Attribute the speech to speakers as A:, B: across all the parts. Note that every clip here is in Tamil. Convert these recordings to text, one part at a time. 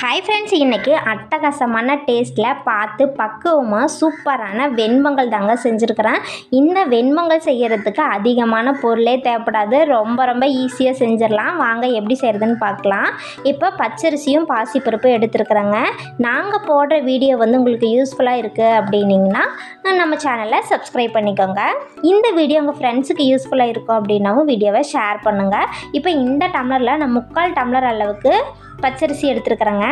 A: ஹாய் ஃப்ரெண்ட்ஸ் இன்றைக்கி அட்டகாசமான டேஸ்ட்டில் பார்த்து பக்குவமாக சூப்பரான வெண்பொங்கல் தாங்க செஞ்சுருக்கிறேன். இந்த வெண்பொங்கல் செய்கிறதுக்கு அதிகமான பொருளே தேவைப்படாது. ரொம்ப ரொம்ப ஈஸியாக செஞ்சிடலாம். வாங்க எப்படி செய்கிறதுன்னு பார்க்கலாம். இப்போ பச்சரிசியும் பாசிப்பருப்பும் எடுத்துருக்குறேங்க. நாங்கள் போடுற வீடியோ வந்து உங்களுக்கு யூஸ்ஃபுல்லாக இருக்குது அப்படின்னிங்கன்னா நம்ம சேனலை சப்ஸ்கிரைப் பண்ணிக்கோங்க. இந்த வீடியோ உங்கள் ஃப்ரெண்ட்ஸுக்கு யூஸ்ஃபுல்லாக இருக்கும் அப்படின்னாவும் வீடியோவை ஷேர் பண்ணுங்கள் இப்போ இந்த டம்ளரில் நான் முக்கால் டம்ளர் அளவுக்கு பச்சரிசி எடுத்துருக்குறேங்க.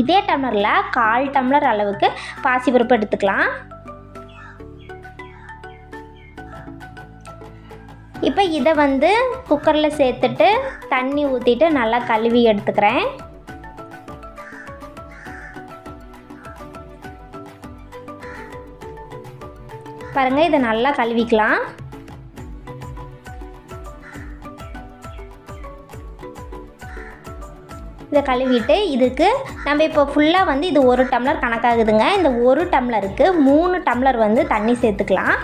A: இதே டம்ளரில் கால் டம்ளர் அளவுக்கு பாசிப்பருப்பு எடுத்துக்கலாம். இப்போ இதை வந்து குக்கரில் சேர்த்துட்டு தண்ணி ஊற்றிட்டு நல்லா கழுவி எடுத்துக்கிறேன். பாருங்கள் இதை நல்லா கழுவிக்கலாம். இதை கழுவிட்டு இதுக்கு நம்ம இப்போ ஃபுல்லாக வந்து இது ஒரு டம்ளர் கணக்காகுதுங்க. இந்த ஒரு டம்ளருக்கு மூணு டம்ளர் வந்து தண்ணி சேர்த்துக்கலாம்.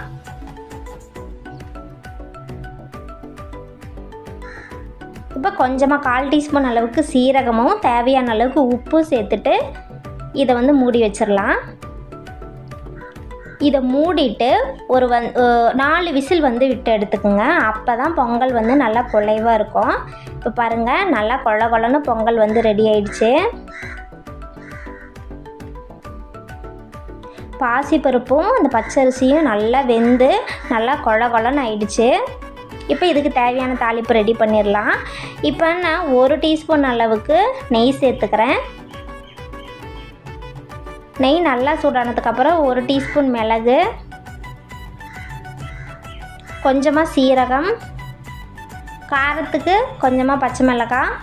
A: இப்போ கொஞ்சமாக கால் டீஸ்பூன் அளவுக்கு சீரகமும் தேவையான அளவுக்கு உப்பும் சேர்த்துட்டு இதை வந்து மூடி வச்சிடலாம். இதை மூடிட்டு ஒரு வந் நாலு விசில் வந்து விட்டு எடுத்துக்கோங்க. அப்போ தான் பொங்கல் வந்து நல்லா குழைவாக இருக்கும். இப்போ பாருங்கள் நல்லா கொழ கொழன்னு பொங்கல் வந்து ரெடி ஆயிடுச்சு. பாசிப்பருப்பும் அந்த பச்சரிசியும் நல்லா வெந்து நல்லா கொழ கொழன்னு ஆயிடுச்சு. இப்போ இதுக்கு தேவையான தாளிப்பு ரெடி பண்ணிடலாம் இப்போ நான் ஒரு டீஸ்பூன் அளவுக்கு நெய் சேர்த்துக்கிறேன். நெய் நல்லா சூடானதுக்கப்புறம் ஒரு டீஸ்பூன் மிளகு கொஞ்சமாக சீரகம் காரத்துக்கு கொஞ்சமாக பச்சை மிளகாய்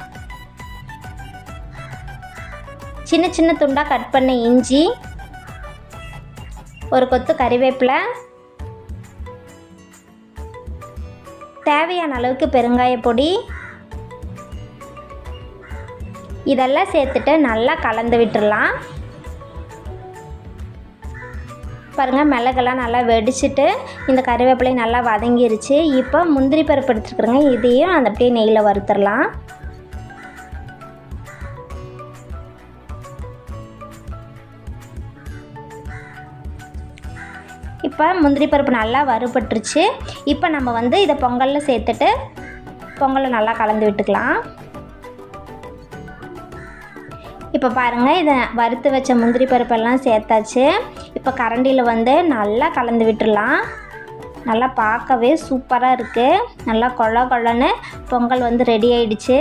A: சின்ன சின்ன துண்டாக கட் பண்ண இஞ்சி ஒரு கொத்து கறிவேப்பிலை தேவையான அளவுக்கு பெருங்காய பொடி இதெல்லாம் சேர்த்துட்டு நல்லா கலந்து விட்டுடலாம் பாருங்கள் மிளகெல்லாம் நல்லா வெடிச்சிட்டு இந்த கறிவேப்பிலையும் நல்லா வதங்கிருச்சு. இப்போ முந்திரி பருப்பு எடுத்துருக்குறேங்க. இதையும் அந்த அப்படியே நெய்யில் வறுத்துடலாம். இப்போ முந்திரி பருப்பு நல்லா வறுபட்டுருச்சு. இப்போ நம்ம வந்து இதை பொங்கலில் சேர்த்துட்டு பொங்கலை நல்லா கலந்து விட்டுக்கலாம். இப்போ பாருங்கள் இதை வறுத்து வச்ச முந்திரி பருப்பெல்லாம் சேர்த்தாச்சு. இப்போ கரண்டியில் வந்து நல்லா கலந்து விட்டுடலாம். நல்லா பார்க்கவே சூப்பராக இருக்குது நல்லா கொழ கொழன்னு பொங்கல் வந்து ரெடி ஆயிடுச்சு.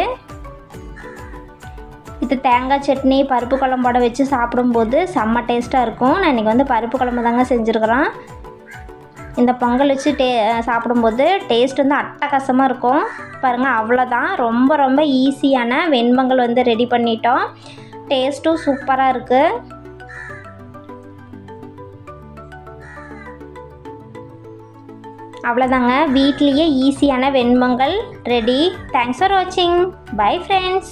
A: இது தேங்காய் சட்னி பருப்பு குழம்போட வச்சு சாப்பிடும்போது செம்ம டேஸ்ட்டாக இருக்கும். நான் இன்றைக்கி வந்து பருப்பு குழம்பு தாங்க செஞ்சுருக்குறோம். இந்த பொங்கல் வச்சு டே சாப்பிடும்போது டேஸ்ட் வந்து அட்டகாசமாக இருக்கும். பாருங்கள் அவ்வளோதான் ரொம்ப ரொம்ப ஈஸியான வெண்பொங்கல் வந்து ரெடி பண்ணிட்டோம். டேஸ்ட்டும் சூப்பராக இருக்குது அவ்வளோதாங்க வீட்லேயே ஈஸியான வெண்பொங்கல் ரெடி தேங்க்ஸ் ஃபார் வாட்சிங் பை ஃப்ரெண்ட்ஸ்